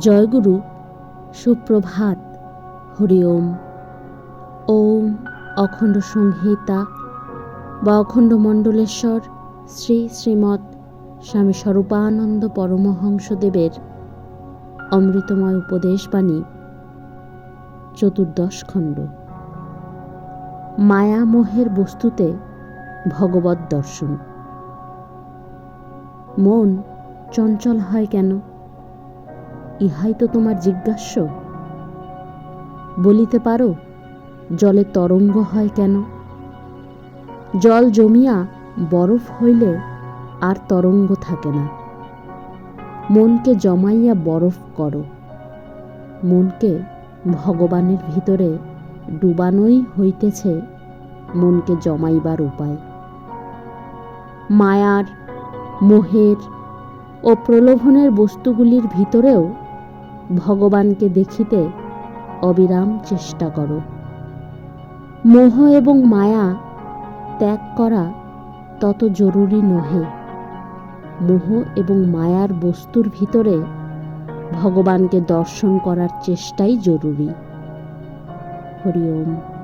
জয়গুরু, সুপ্রভাত, হরি ওম। ওম অখণ্ড সংহিতা বা অখণ্ড মণ্ডলেশ্বর শ্রী শ্রীমৎ স্বামী স্বরূপানন্দ পরমহংসদেবের অমৃতময় উপদেশবাণী চতুর্দশ খণ্ড। মায়ামোহের বস্তুতে ভগবত দর্শন। মন চঞ্চল হয় কেন? ইহাই তো তোমার জিজ্ঞাস্য। বলিতে পারো, জলে তরঙ্গ হয় কেন? জল জমিয়া বরফ হইলে আর তরঙ্গ থাকে না। মনকে জমাইয়া বরফ করো। মনকে ভগবানের ভিতরে ডুবানোই হইতেছে মনকে জমাইবার উপায়। মায়ার, মোহের ও প্রলোভনের বস্তুগুলির ভিতরেও ভগবানকে দেখিতে অবিরাম চেষ্টা করো। মোহ এবং মায়া ত্যাগ করা তত জরুরি নহে। মোহ এবং মায়ার বস্তুর ভিতরে ভগবানকে দর্শন করার চেষ্টাই জরুরি। হরি ওম।